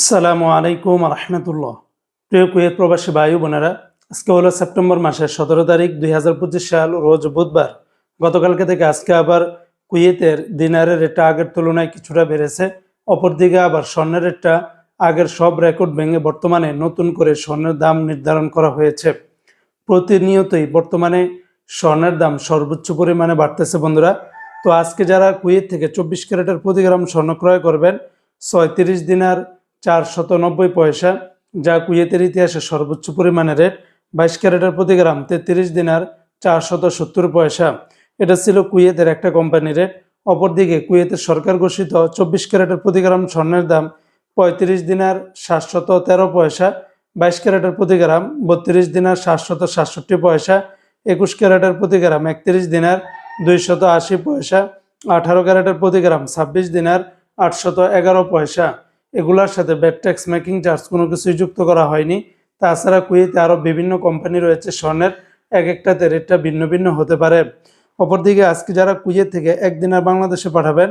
আসসালামু আলাইকুম রহমতুল্লাহ প্রিয় কুয়েত প্রবাসী বায়ু বোনেরা, আজকে হলো সেপ্টেম্বর মাসের সতেরো তারিখ দুই হাজার পঁচিশ সাল, রোজ বুধবার। গতকালকে থেকে আজকে আবার কুয়েতের দিনারের রেটটা আগের তুলনায় কিছুটা বেড়েছে। অপরদিকে আবার স্বর্ণের রেটটা আগের সব রেকর্ড ভেঙে বর্তমানে নতুন করে স্বর্ণের দাম নির্ধারণ করা হয়েছে। প্রতিনিয়তই বর্তমানে স্বর্ণের দাম সর্বোচ্চ পরিমাণে বাড়তেছে বন্ধুরা। তো আজকে যারা কুয়েত থেকে চব্বিশ ক্যারেটের প্রতি গ্রাম স্বর্ণ ক্রয় করবেন, ছয়ত্রিশ দিনার চার শত নব্বই পয়সা, যা কুয়েতের ইতিহাসে সর্বোচ্চ পরিমাণের রেট। বাইশ ক্যারেটের প্রতি গ্রাম, তেত্রিশ দিনার চার শত সত্তর পয়সা। এটা ছিল কুয়েতের একটা কোম্পানি রেট। অপরদিকে কুয়েতের সরকার ঘোষিত চব্বিশ ক্যারেটের প্রতি গ্রাম স্বর্ণের দাম পঁয়ত্রিশ দিনার সাতশত তেরো পয়সা। বাইশ ক্যারেটের প্রতি গ্রাম, বত্রিশ দিনার সাতশত সাতষট্টি পয়সা। একুশ ক্যারেটের প্রতি গ্রাম, একত্রিশ দিনার দুইশত আশি পয়সা। আঠারো ক্যারেটের প্রতি গ্রাম, ছাব্বিশ দিনার আটশত এগারো পয়সা। এগুলোর সাথে ব্যাট ট্যাক্স মেকিং চার্জ কোনো কিছুই যুক্ত করা হয়নি। তাছাড়া কুয়েতে আরও বিভিন্ন কোম্পানি রয়েছে, স্বর্ণের। এক একটাতে রেটটা ভিন্ন ভিন্ন হতে পারে। অপরদিকে আজকে যারা কুয়েত থেকে একদিনের বাংলাদেশে পাঠাবেন,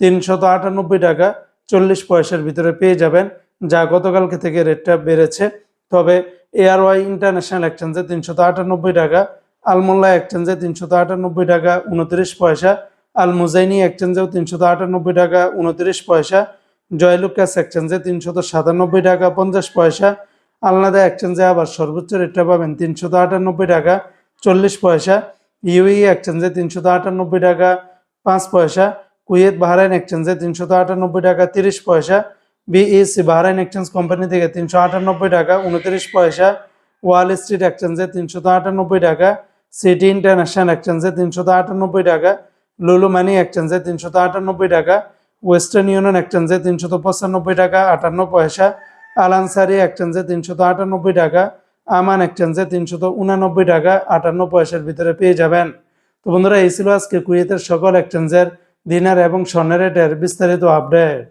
তিনশত আটানব্বই টাকা চল্লিশ পয়সার ভিতরে পেয়ে যাবেন, যা গতকালকে থেকে রেটটা বেড়েছে। তবে এআরওয়াই ইন্টারন্যাশনাল এক্সচেঞ্জে তিনশত আটানব্বই টাকা, আলমোল্লা এক্সচেঞ্জে তিনশত আটানব্বই টাকা, উনত্রিশ পয়সা আল মুজাইনি এক্সচেঞ্জেও তিনশত আটানব্বই টাকা, উনত্রিশ পয়সা জয়লুকাস এক্সচেঞ্জে তিনশত সাতানব্বই টাকা, পঞ্চাশ পয়সা। আলনাদা এক্সচেঞ্জে আবার সর্বোচ্চ রেটটা পাবেন তিনশত আটানব্বই টাকা, চল্লিশ পয়সা। ইউই এক্সচেঞ্জে তিনশত আটানব্বই টাকা, পাঁচ পয়সা। কুয়েত বাহরাইন এক্সচেঞ্জে তিনশত আটানব্বই টাকা, তিরিশ পয়সা। বিইসি বাহরাইন এক্সচেঞ্জ কোম্পানি থেকে তিনশো আটানব্বই টাকা, উনত্রিশ পয়সা। ওয়াল স্ট্রিট এক্সচেঞ্জে তিনশত আটানব্বই টাকা। সিটি ইন্টারন্যাশনাল এক্সচেঞ্জে তিনশত আটানব্বই টাকা। লুলু মানি এক্সচেঞ্জে তিনশত আটানব্বই টাকা। ওয়েস্টার্ন ইউনিয়ন এক্সচেঞ্জে তিনশত পঁচানব্বই টাকা, আটান্ন পয়সা। আলানসারি এক্সচেঞ্জে তিনশত আটানব্বই টাকা আমান এক্সচেঞ্জে তিনশত উনানব্বই টাকা, আটান্ন পয়সার ভিতরে পেয়ে যাবেন। তো বন্ধুরা, এই ছিল আজকে কুয়েতের সকল এক্সচেঞ্জের দিনার এবং স্বর্ণের রেটের বিস্তারিত আপডেট